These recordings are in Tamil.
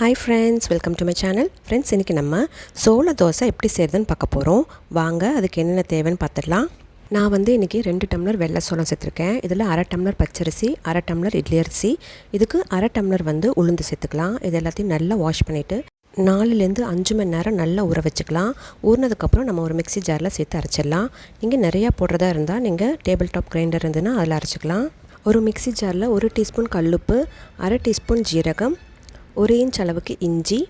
Hi friends welcome to my channel friends இன்றைக்கி நம்ம சோள தோசை எப்படி செய்கிறதுன்னு பார்க்க போகிறோம் வாங்க அதுக்கு என்னென்ன தேவைன்னு பார்த்துடலாம். நான் வந்து இன்றைக்கி ரெண்டு டம்ளர் வெள்ளை சோளம் சேர்த்துருக்கேன். இதில் அரை டம்ளர் பச்சரிசி அரை டம்ளர் இட்லி அரிசி. இதுக்கு அரை டம்ளர் வந்து உளுந்து சேர்த்துக்கலாம். இது எல்லாத்தையும் நல்லா வாஷ் பண்ணிவிட்டு நாலுலேருந்து அஞ்சு மணி நேரம் நல்லா ஊற வச்சுக்கலாம். ஊறினதுக்கப்புறம் நம்ம ஒரு மிக்ஸி ஜாரில் சேர்த்து அரைச்சிடலாம். நீங்கள் நிறையா போடுறதா இருந்தால் நீங்கள் டேபிள் டாப் கிரைண்டர் இருந்ததுன்னா அதில் அரைச்சிக்கலாம். ஒரு மிக்ஸி ஜாரில் ஒரு டீஸ்பூன் கல்லுப்பு அரை டீஸ்பூன் ஜீரகம் ஒரு இன்ச் அளவுக்கு இஞ்சி.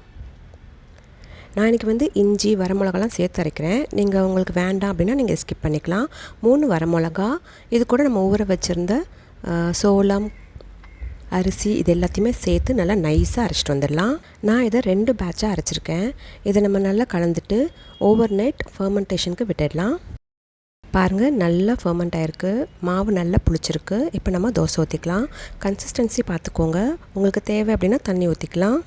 நான் இன்றைக்கி வந்து இஞ்சி வரமிளகாலாம் சேர்த்து அரைக்கிறேன் நீங்கள் உங்களுக்கு வேண்டாம் அப்படின்னா நீங்கள் ஸ்கிப் பண்ணிக்கலாம். மூணு வரமிளகா இது கூட நம்ம ஊற வச்சுருந்த சோளம் அரிசி இது எல்லாத்தையுமே சேர்த்து நல்லா நைஸாக அரைச்சிட்டு வந்துடலாம். நான் இதை ரெண்டு பேட்சாக அரைச்சிருக்கேன். இதை நம்ம நல்லா கலந்துட்டு ஓவர் நைட் ஃபர்மெண்டேஷனுக்கு விட்டுடலாம். பாருங்கள் நல்லா ஃபர்மெண்ட் ஆகிருக்கு மாவு நல்லா புளிச்சிருக்கு. இப்போ நம்ம தோசை ஊற்றிக்கலாம் கன்சிஸ்டன்சி பார்த்துக்கோங்க உங்களுக்கு தேவை அப்படின்னா தண்ணி ஊற்றிக்கலாம்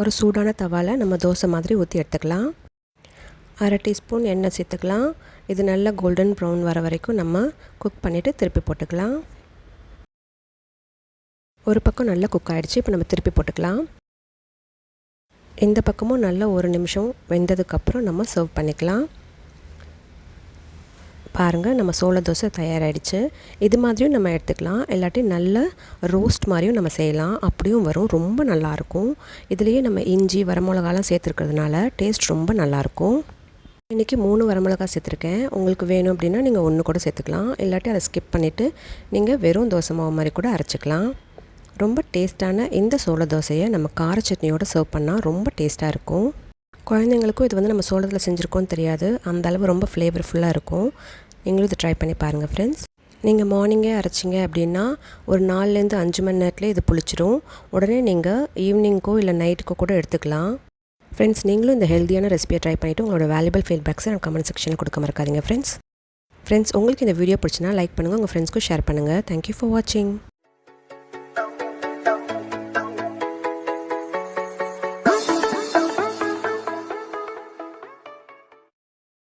ஒரு சூடான தவாவில் நம்ம தோசை மாதிரி ஊற்றி எடுத்துக்கலாம். அரை டீஸ்பூன் எண்ணெய் சேர்த்துக்கலாம். இது நல்லா கோல்டன் ப்ரௌன் வர வரைக்கும் நம்ம குக் பண்ணிவிட்டு திருப்பி போட்டுக்கலாம். ஒரு பக்கம் நல்லா குக் ஆகிடுச்சு இப்போ நம்ம திருப்பி போட்டுக்கலாம். இந்த பக்கமும் நல்லா ஒரு நிமிஷம் வெந்ததுக்கப்புறம் நம்ம சர்வ் பண்ணிக்கலாம். பாருங்கள் நம்ம சோள தோசை தயாராகிடுச்சு இது மாதிரியும் நம்ம எடுத்துக்கலாம். இல்லாட்டி நல்ல ரோஸ்ட் மாதிரியும் நம்ம செய்யலாம். அப்படியும் வரும். ரொம்ப நல்லாயிருக்கும். இதுலேயே நம்ம இஞ்சி வரமிளகாலாம் சேர்த்துருக்கிறதுனால டேஸ்ட் ரொம்ப நல்லாயிருக்கும். இன்றைக்கி மூணு வரமிளகா சேர்த்துருக்கேன். உங்களுக்கு வேணும் அப்படின்னா நீங்கள் ஒன்று கூட சேர்த்துக்கலாம். இல்லாட்டி அதை ஸ்கிப் பண்ணிவிட்டு நீங்கள் வெறும் தோசை மாவு மாதிரி கூட அரைச்சிக்கலாம். ரொம்ப டேஸ்ட்டான இந்த சோள தோசையை நம்ம கார சட்னியோடு சர்வ் பண்ணால் ரொம்ப டேஸ்ட்டாக இருக்கும். குழந்தைங்களுக்கும் இது வந்து நம்ம சோளத்தில் செஞ்சுருக்கோன்னு தெரியாது. அந்த அளவு ரொம்ப ஃப்ளேவர்ஃபுல்லாக இருக்கும். நீங்களும் இதை ட்ரை பண்ணி பாருங்கள் ஃப்ரெண்ட்ஸ் நீங்கள் மார்னிங்கே அரைச்சிங்க அப்படின்னா ஒரு நாலுலேருந்து அஞ்சு மணி நேரத்தில் இது புளிச்சிரும். உடனே நீங்கள் ஈவினிங்க்கோ இல்லை நைட்டுக்கோ கூட எடுத்துக்கலாம். ஃப்ரெண்ட்ஸ் நீங்களும் இந்த ஹெல்த்தியான ரெசிபியை ட்ரை பண்ணிவிட்டு உங்களோட வேல்யூபிள் ஃபீட்பேக்ஸை எனக்கு கமெண்ட் செக்ஷனில் கொடுக்க மறக்காதீங்க ஃப்ரெண்ட்ஸ் ஃப்ரெண்ட்ஸ் உங்களுக்கு இந்த வீடியோ பிடிச்சினா லைக் பண்ணுங்கள் உங்கள் ஃப்ரெண்ட்ஸ்க்கும் ஷேர் பண்ணுங்கள் தேங்க்யூ ஃபார் வாட்சிங்